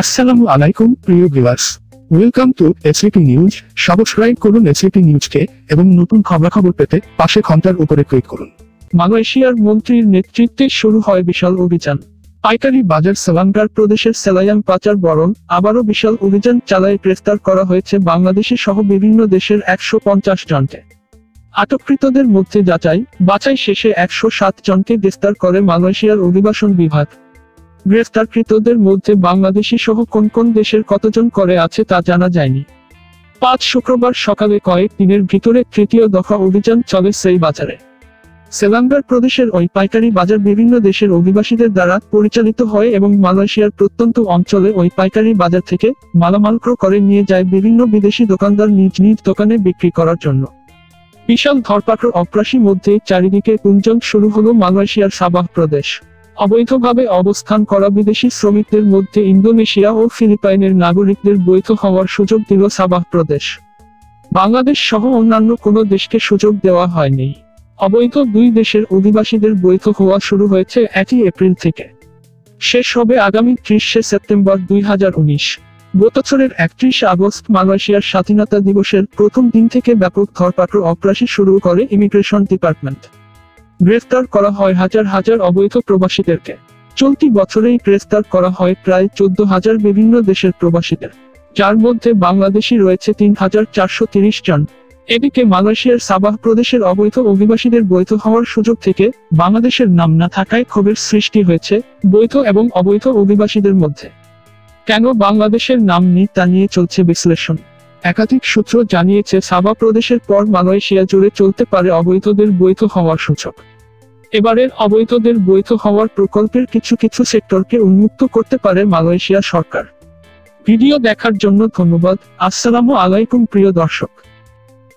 আসসালামু আলাইকুম, প্রিয় viewers. Welcome to ACP news subscribe করুন এসিপি নিউজকে এবং নতুন খবরাখবর পেতে পাশে ঘণ্টার উপরে ক্লিক করুন। মালয়েশিয়ার মন্ত্রীর নেতৃত্বে শুরু হয় বিশাল অভিযান। পাইকারি বাজার সেলাঙ্গার প্রদেশের সেলায়াম পাচার বরণ আবারও বিশাল অভিযান চালায় গ্রেফতার করা হয়েছে বাংলাদেশি সহ বিভিন্ন দেশের একশো পঞ্চাশ জনকে। আটককৃতদের মধ্যে যাচাই, বাছাই শেষে একশো সাত জনকে গ্রেফতার করে মালয়েশিয়ার অভিবাসন বিভাগ। গ্রেফতারকৃতদের মধ্যে বাংলাদেশি সহ কোন কোন দেশের কতজন করে আছে তা জানা যায়নি। পাঁচ শুক্রবার সকালে কয়েক দিনের ভিতরে তৃতীয় দফা অভিযান চলে সেই বাজারে। সেলাঙ্গার প্রদেশের ওই পাইকারি বাজার বিভিন্ন দেশের অভিবাসীদের দ্বারা পরিচালিত হয় এবং মালয়েশিয়ার প্রত্যন্ত অঞ্চলে ওই পাইকারি বাজার থেকে মালামাল ক্রয় করে নিয়ে যায় বিভিন্ন বিদেশি দোকানদার নিজ নিজ দোকানে বিক্রি করার জন্য। বিশাল ধরপাকড় অপ্রাসী মধ্যে চারিদিকে গুঞ্জন শুরু হলো মালয়েশিয়ার সাবাহ প্রদেশ। অবৈধভাবে অবস্থান করা বিদেশি শ্রমিকদের মধ্যে ইন্দোনেশিয়া ও ফিলিপাইনের নাগরিকদের বৈধ হওয়ার সুযোগ দিল সাবাহ প্রদেশ। বাংলাদেশ সহ অন্যান্য কোনো দেশকে সুযোগ দেওয়া হয়নি। অবৈধ দুই দেশের অধিবাসীদের বৈধ হওয়া শুরু হয়েছে একই এপ্রিল থেকে। শেষ হবে আগামী ত্রিশে সেপ্টেম্বর দুই হাজার উনিশ। বছরের একত্রিশ আগস্ট মালয়েশিয়ার স্বাধীনতা দিবসের প্রথম দিন থেকে ব্যাপক ধরপাকড় অপ্রাসী শুরু করে ইমিগ্রেশন ডিপার্টমেন্ট। গ্রেফতার করা হয় হাজার হাজার অবৈধ প্রবাসীদেরকে। চলতি বছরেই গ্রেফতার করা হয় প্রায় চোদ্দ হাজার বিভিন্ন দেশের প্রবাসীদের। যার মধ্যে বাংলাদেশি রয়েছে তিন হাজার চারশো তিরিশ জন। এদিকে মালয়েশিয়ার সাবাহ প্রদেশের অবৈধ অভিবাসীদের বৈধ হওয়ার সুযোগ থেকে বাংলাদেশের নাম না থাকায় ক্ষোভের সৃষ্টি হয়েছে বৈধ এবং অবৈধ অভিবাসীদের মধ্যে। কেন বাংলাদেশের নাম নেই তা নিয়ে চলছে বিশ্লেষণ। একাধিক সূত্র জানিয়েছে সাবা প্রদেশের পর মালয়েশিয়া জুড়ে চলতে পারে অবৈধদের বৈধ হওয়ার সূচক এবারের অবৈধদের বৈধ হওয়ার প্রকল্পের কিছু কিছু সেক্টরকে উন্মুক্ত করতে পারে মালয়েশিয়া সরকার। ভিডিও দেখার জন্য ধন্যবাদ। আসসালামু আলাইকুম, প্রিয় দর্শক।